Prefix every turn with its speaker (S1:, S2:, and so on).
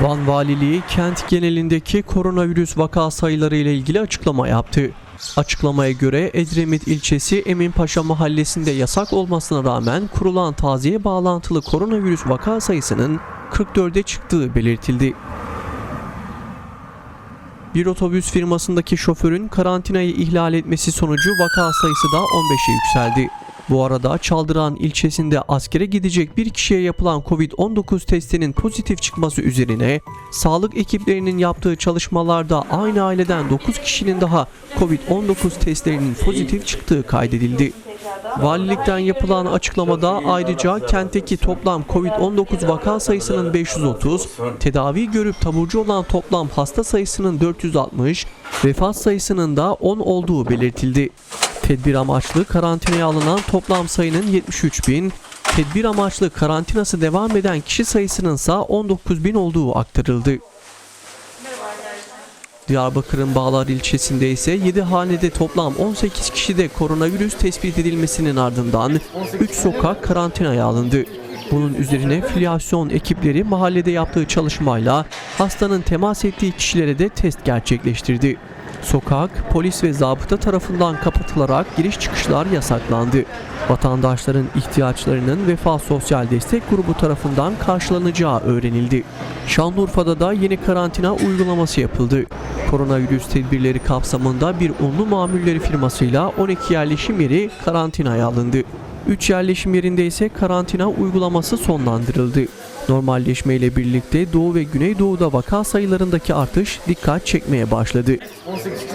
S1: Van Valiliği kent genelindeki koronavirüs vaka sayıları ile ilgili açıklama yaptı. Açıklamaya göre Edremit ilçesi Eminpaşa mahallesinde yasak olmasına rağmen kurulan taziye bağlantılı koronavirüs vaka sayısının 44'e çıktığı belirtildi. Bir otobüs firmasındaki şoförün karantinayı ihlal etmesi sonucu vaka sayısı da 15'e yükseldi. Bu arada Çaldıran ilçesinde askere gidecek bir kişiye yapılan Covid-19 testinin pozitif çıkması üzerine sağlık ekiplerinin yaptığı çalışmalarda aynı aileden 9 kişinin daha Covid-19 testlerinin pozitif çıktığı kaydedildi. Valilikten yapılan açıklamada ayrıca kentteki toplam Covid-19 vaka sayısının 530, tedavi görüp taburcu olan toplam hasta sayısının 460, vefat sayısının da 10 olduğu belirtildi. Tedbir amaçlı karantinaya alınan toplam sayının 73 bin, tedbir amaçlı karantinası devam eden kişi sayısının ise 19 bin olduğu aktarıldı. Diyarbakır'ın Bağlar ilçesinde ise 7 hanede toplam 18 kişide koronavirüs tespit edilmesinin ardından 3 sokak karantinaya alındı. Bunun üzerine filyasyon ekipleri mahallede yaptığı çalışmayla hastanın temas ettiği kişilere de test gerçekleştirdi. Sokak, polis ve zabıta tarafından kapatılarak giriş çıkışlar yasaklandı. Vatandaşların ihtiyaçlarının Vefa Sosyal Destek Grubu tarafından karşılanacağı öğrenildi. Şanlıurfa'da da yeni karantina uygulaması yapıldı. Koronavirüs tedbirleri kapsamında bir unlu mamulleri firmasıyla 12 yerleşim yeri karantinaya alındı. 3 yerleşim yerinde ise karantina uygulaması sonlandırıldı. Normalleşme ile birlikte Doğu ve Güneydoğu'da vaka sayılarındaki artış dikkat çekmeye başladı.
S2: 18 kişi